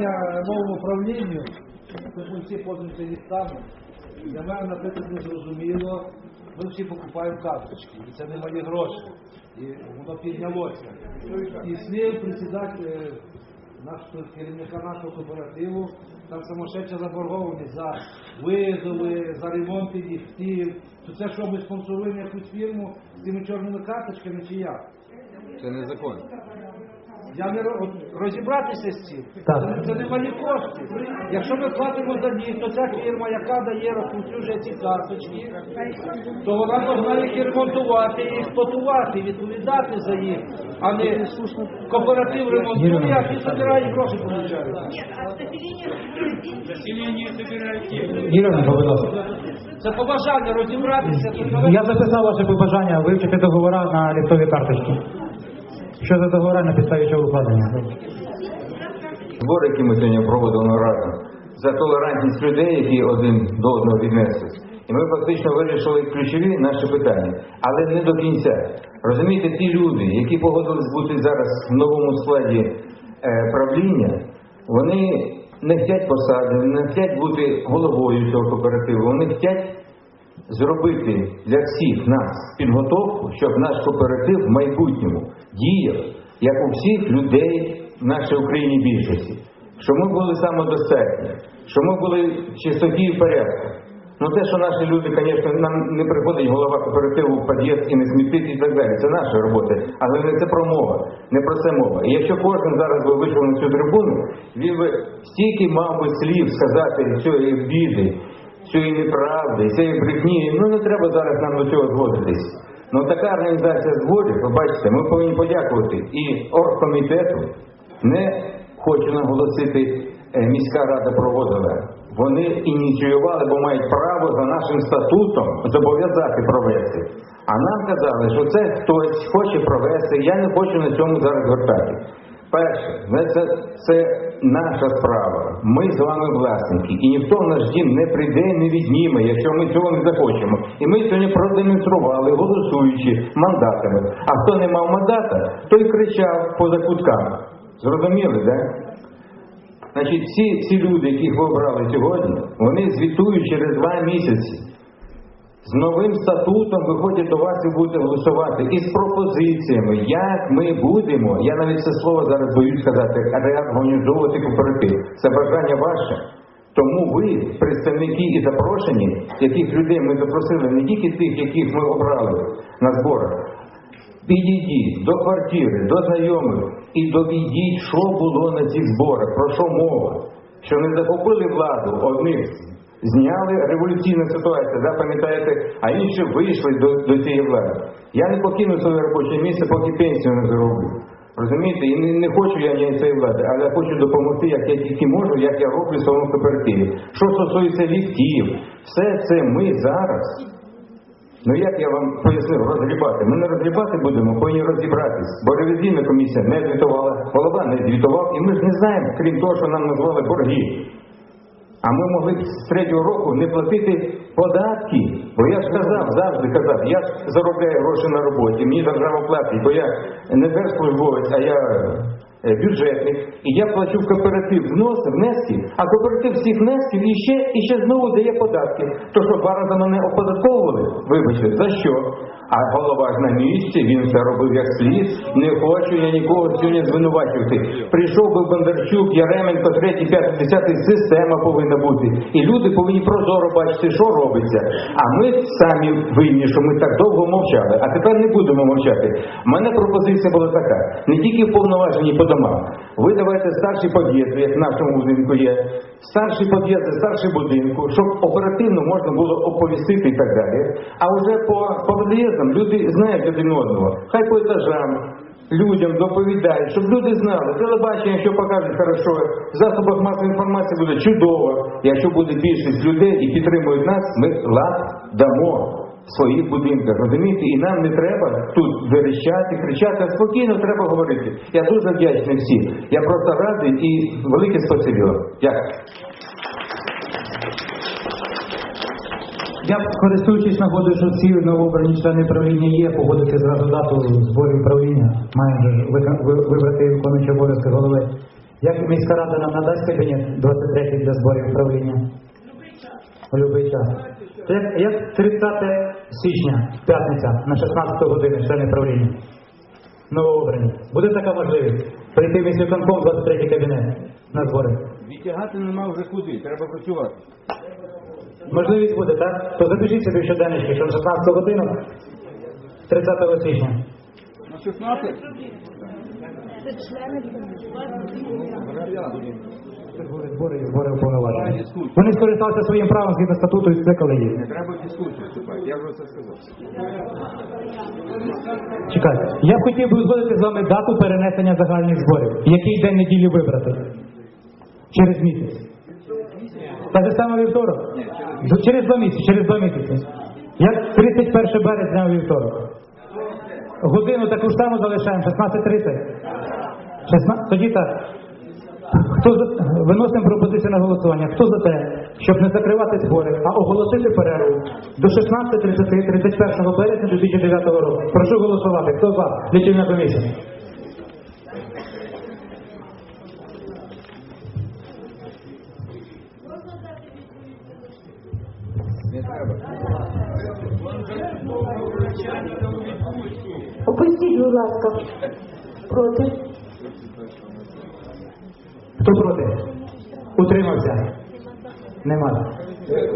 питання новому управлінню, тут ми всі пользуємося лістами. Для мене, наприклад, не зрозуміло, ми всі покупаємо карточки, і це немалі гроші. І воно піднялося. І слів присідати е, наш керівника нашого кооперативу, там самошедша заборгованість за визови, за ремонти ліфтів. То це що, ми спонсоруємо якусь фірму з цими чорними карточками чи як? Це незаконно. Я не розібратися з цим. Так. Це, це немалі кошти. Якщо ми платимо за них, то ця фірма, яка дає розповсюджує ці карточки, то вона повинна їх і ремонтувати, і експлуатувати, відповідати за їх, а не кооператив ремонтує, а він забирає гроші получають. Ігор, будь ласка. Це побажання розібратися. Я записав ваше побажання вивчити договори на ліфтові карточки. Що за договори на підставі чого укладення? Збори, які ми сьогодні проводимо разом, за толерантність людей, які один до одного віднеслись. І ми фактично вирішили ключові наші питання, але не до кінця. Розумієте, ті люди, які погодились бути зараз в новому складі е, правління, вони не хочуть посади, не хочуть бути головою цього кооперативу, вони хочуть зробити для всіх нас підготовку, щоб наш кооператив в майбутньому діяв, як у всіх людей в нашій Україні більшості. Щоб ми були самодостатні, щоб ми були в чистоті і порядку. Ну те, що наші люди, звісно, нам не приходить голова кооперативу в під'їзд і не смітить і так далі. Це наша робота, але не це про мова, не про це мова. І якщо кожен зараз би вийшов на цю трибуну, він би стільки мав би слів сказати цієї біди, цієї неправди, цієї брехні. Ну не треба зараз нам до цього зводитись. Ну така організація зборів, ви бачите, ми повинні подякувати і оргкомітету, не хочу наголосити, е, міська рада проводила. Вони ініціювали, бо мають право за нашим статутом зобов'язати провести. А нам казали, що це хтось хоче провести, я не хочу на цьому зараз звертати. Перше, це, це наша справа. Ми з вами власники, і ніхто в наш дім не прийде, і не відніме, якщо ми цього не захочемо. І ми сьогодні продемонстрували, голосуючи мандатами. А хто не мав мандата, той кричав поза кутками. Зрозуміли, так? Значить, всі ці люди, яких ви обрали сьогодні, вони звітують через два місяці. З новим статутом виходять до вас і будете голосувати і з пропозиціями, як ми будемо, я навіть це слово зараз боюсь сказати, реорганізовувати кооператив. Це бажання ваше. Тому ви, представники і запрошені, яких людей ми запросили, не тільки тих, яких ми обрали на зборах, підійдіть до квартири, до знайомих і довідіть, що було на цих зборах, про що мова. Що не захопили владу одних, зняли революційну ситуацію, да, пам'ятаєте, а інші вийшли до, до цієї влади. Я не покину своє робоче місце, поки пенсію не зароблю. Розумієте, і не, не хочу я ніяк цієї влади, але я хочу допомогти, як я тільки можу, як я роблю в своєму кооперативі. Що стосується ліфтів, все це ми зараз. Ну як я вам пояснив, розгрібати? Ми не розгрібати будемо, повинні розібратись. Бо ревізійна комісія не звітувала, голова не звітував, і ми ж не знаємо, крім того, що нам назвали борги. А ми могли з третього року не платити податки. Бо я ж казав, завжди казав, я заробляю гроші на роботі, мені держава платить, бо я не держслужбовець, а я е, бюджетник, і я плачу в кооператив взноси, внески, а кооператив всіх внесків і ще, і ще знову дає податки. То що два рази мене оподатковували? Вибачте, за що? А голова ж на місці, він все робив як слід. Не хочу я нікого сьогодні звинувачувати. Прийшов би Бондарчук, Яременко, третій, п'ятий, десятий, система повинна бути. І люди повинні прозоро бачити, що робиться. А ми самі винні, що ми так довго мовчали. А тепер не будемо мовчати. У мене пропозиція була така: не тільки вповноважені по домам. Ви давайте старші під'їзди, як в нашому будинку є, старші під'їзди, старші будинку, щоб оперативно можна було оповістити і так далі. А вже по, по під'їздам люди знають один одного. Хай по етажам. Людям доповідають, щоб люди знали, телебачення, що покажуть хорошо, в засобах масової інформації буде чудово. Якщо буде більшість людей і підтримують нас, ми лад дамо своїх будинках. Розумієте? І нам не треба тут верещати, кричати, а спокійно треба говорити. Я дуже вдячний всім. Я просто радий і велике спасибі вам. Дякую. Я, користуючись нагодою, що ці новообрані члени правління є, погодити зразу дату зборів правління, має вже вибрати виконуючий обов'язки голови. Як міська рада нам надасть кабінет 23 для зборів правління? У любий час. Як, як 30 січня, п'ятниця, на 16 годину, члени правління. Новообрані. Буде така можливість прийти в міськвиконком 23 кабінет на збори. Відтягати нема вже куди, треба працювати. Можливість буде, так? То запишіть собі щоденнички, що на 16 годину 30 січня. На 16? Збори, збори, збори уповноважені. Вони скористалися своїм правом згідно статуту і скликали їх. Не треба в дискусію вступати, я вже це сказав. Чекайте, я б хотів би узгодити з вами дату перенесення загальних зборів. Який день неділі вибрати? Через місяць. Так же саме вівторок? Через два місяці, через два місяці. Як 31 березня у вівторок. Годину таку ж саму залишаємо, 16.30. 16... Тоді так. Хто за... Виносимо пропозицію на голосування. Хто за те, щоб не закривати збори, а оголосити перерву до 16.30 31 березня 2009 року. Прошу голосувати. Хто за? Лічильна комісія. Опустіть, будь ласка. Проти. Хто проти? Утримався? Нема.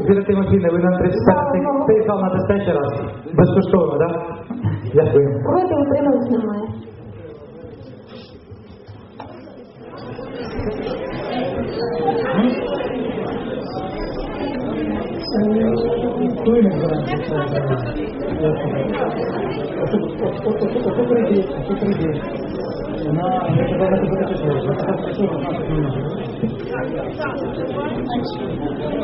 Віра Тимофійна, ви нам 35 цей зал надасте ще раз. Безкоштовно, так? Дякую. Проти утримались немає. На Thank you.